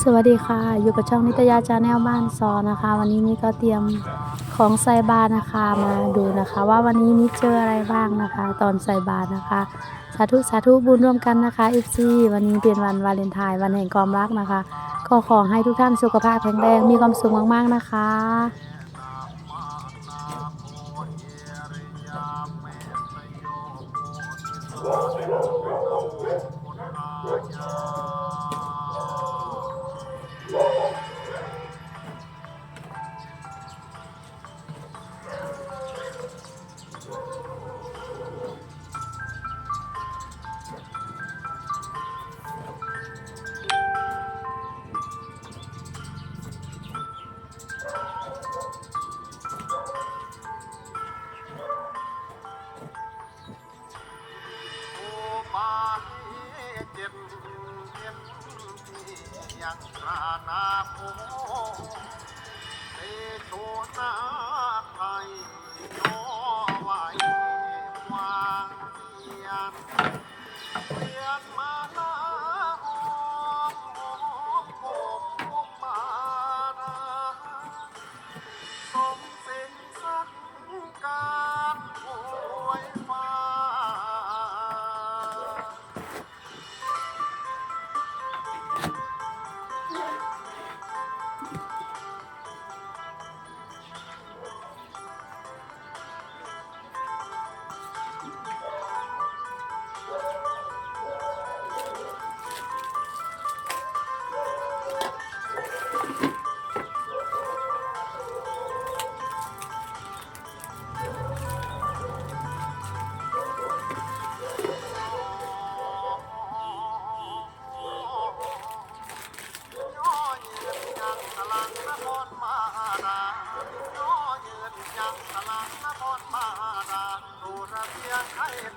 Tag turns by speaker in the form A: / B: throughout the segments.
A: สวัสดีค่ะ อยู่กับช่องนิตยาจาแนลบ้านซอนะคะ วันนี้นี่ก็เตรียมของใส่บาตรนะคะมาดูนะคะ ว่าวันนี้นี่เจออะไรบ้างนะคะ ตอนใส่บาตรนะคะ สาธุสาธุบุญร่วมกันนะคะ FC วันนี้เป็นวันวาเลนไทน์วันแห่งความรักนะคะ ก็ขอให้ทุกท่านสุขภาพแข็งแรงมีความสุขมากๆนะคะ
B: รานาโพเตโชนาไทยโยไว้วางเสียนเรียนมา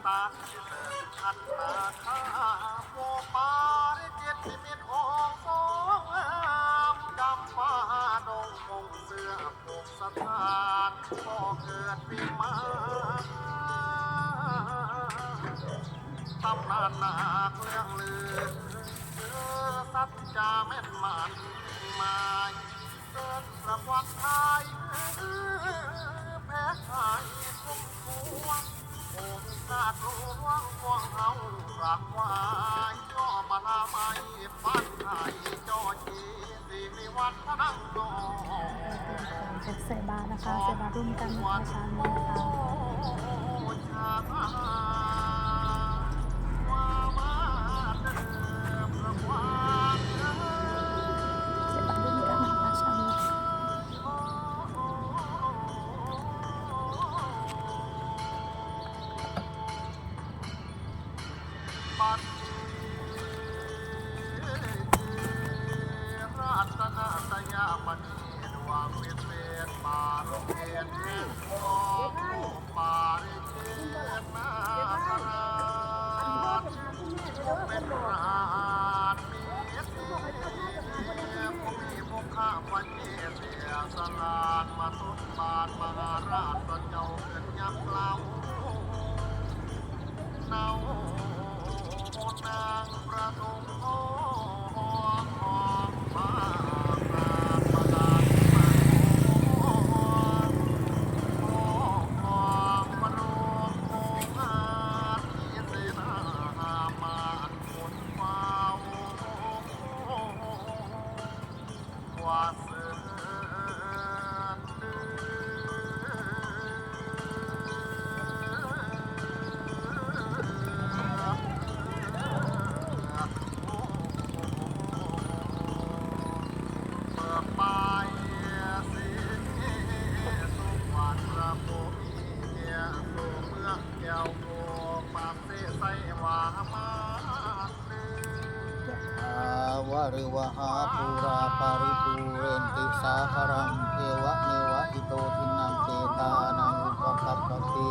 B: ตาขันนาคาโมปาริจิตนิมิตรองสองงามจำฟ้าดงมงเสื้อปกสถานก็เกิดปีมาตำนานหนักเรื่องลือสัจจาแม่นมันหมายเกินสักวันไทยแพ้หายทุ่มทวง องกาดหลวงพวงเฮากราบไหวายย่อมาลาไม่ฟันไทยจอจีสิริวัฒนังนอง
A: ใส่บาตรนะคะใส่บาตรร่วมกันนะคะชาญนะคะ ริว
B: หาปูราปาริปูเร
C: นติสาคารังเทวะเนวะอิโตทินังเตตานังอุปกัปปติ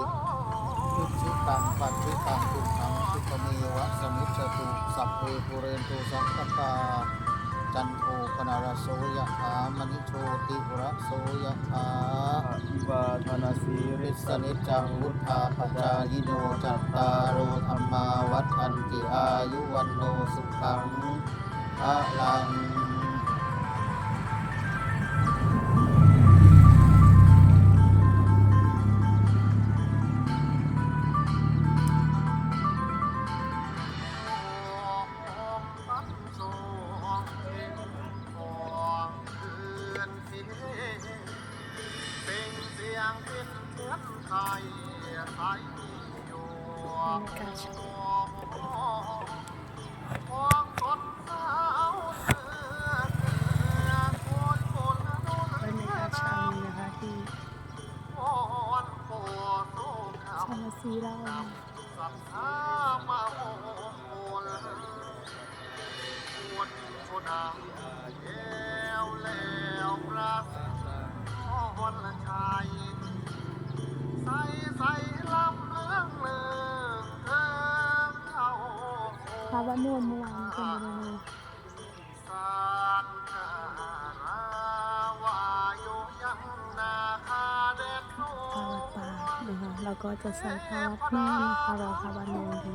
C: อิจิตังปัจจิตังตุนังสุปเมวะสมิจฉตุสัพเพปุเรนตุสังกปาจันโทปนารโสยะหามณิโชติระโสยะหา
D: อาภิวาทนาสีริ
C: ริ
D: ส
C: สนิจจังวุธาปจายโนจัตตารโอธรรมาวัฏันติอายุวันโนสุขัง พ
A: ม่วงเมื่
B: อวานเป็นยังไง
A: สานคาราวายุยังนาคาเด็ดโน
B: พาวัดป่านะคะเราก็จะใส่พาวัดแม่นะคะเราพาวันโนน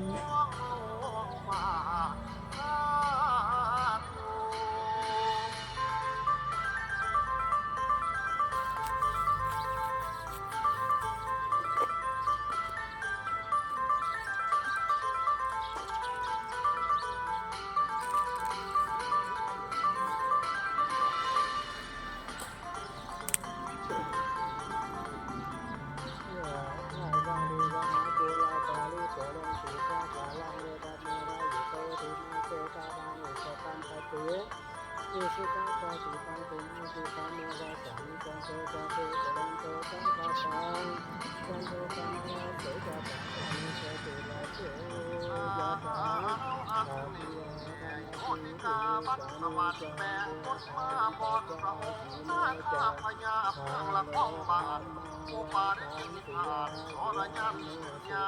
B: ทิ
A: กาบัตสวรรค์แม่พุทธมาบอนพระองค์หน้าคาพญาเมืองละก้องบาทโอปาริจิตาทรยันใหญ่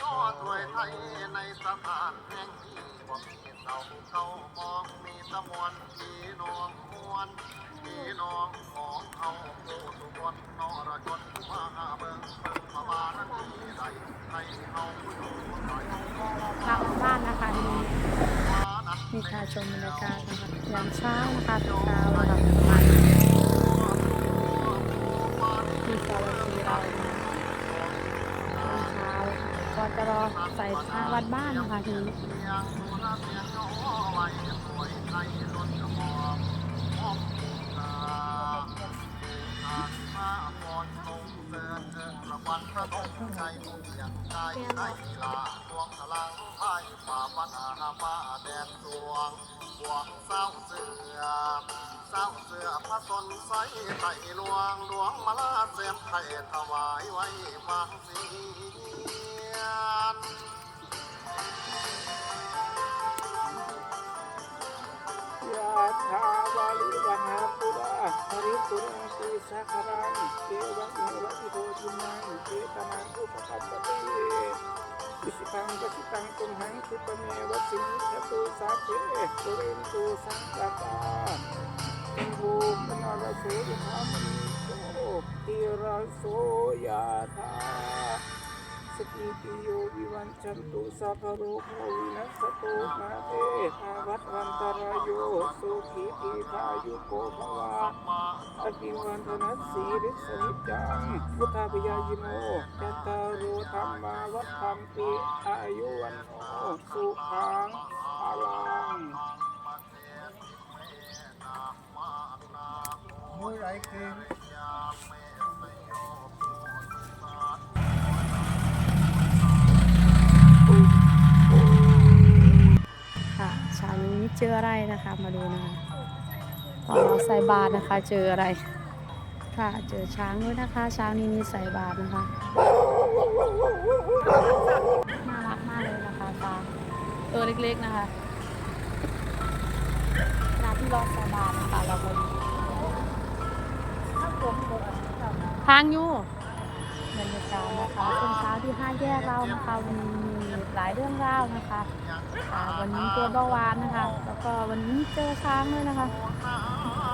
A: ยอดรวยไทยในสถานแห่งนี้ว่ามีเสาเขามองมีตะมวนพี่น้องมวนพี่น้องของเขาผู้สุบนนรชนมาเบิ่งเบิ่งมาบารมีใดให้เขาอยู่ใส่
B: พาวัดบ้านนะคะที นี้
A: มานัด
B: มีการชมบรรยากาศนะคะยามเช้านะคะเช้านะคะประมาณที่ซอยสีเรานะคะตอนเช้าก็จะรอใส่พาวัดบ้านนะคะทีนี้
A: วัน พลังไพ่ป่าปัญหามาแดนดวงหวงเศร้าเสือเศร้าเสือพระสนใสไต่หลวงหลวงมาลาเสียมไทยถวายไว้วางเสียน
E: ยะถาวาลิวหาปุรา หริปุรังสีสักรังเทวะเมวะอิโตทินังเจตนังอุปกัปปติอิสิตังปสิตังตุมหังคุปเมวสิมิขตุสัพเพปุเรนตุสังกปาอินภูมนารโสยธามโสติระโสยะถา สติปิโยวิวันชันตุสัพโรโควินัสตุมาเตอาวัตวันตรายโยสุขีทีพายุโกภวาอภิวันธนัสสีริสนิจังพุทธาปยายิโนจัตตารโอธรรมาวัฏันติอายุวันโนสุขังพลังเมื่อไรเก่ง
B: ค่ะเช้านี้เจออะไรนะคะ มาดูนะคะตอนเราใส่บาตรนะคะ เจออะไร ค่ะเจอช้างด้วยนะคะช้างนี้มีใส่บาตรนะคะน่ารักมากเลยนะคะตาตัวเล็กๆนะคะขณะที่เราใส่บาตรนะคะเราก็ทางอยู่ บรรยากาศนะคะช่วงเช้าที่ห้าแยกเรานะคะวันนี้มีหลายเรื่องเล่าวนะคะอ่าวันนี้เจอเบาหวานนะคะ แล้วก็วันนี้เจอช้างด้วยนะคะ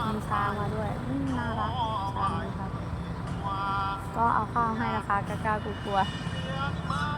B: มีช้างมาด้วยอืมน่ารักช้างนะคะก็เอาข้าวให้นะคะกล้ากลัวๆ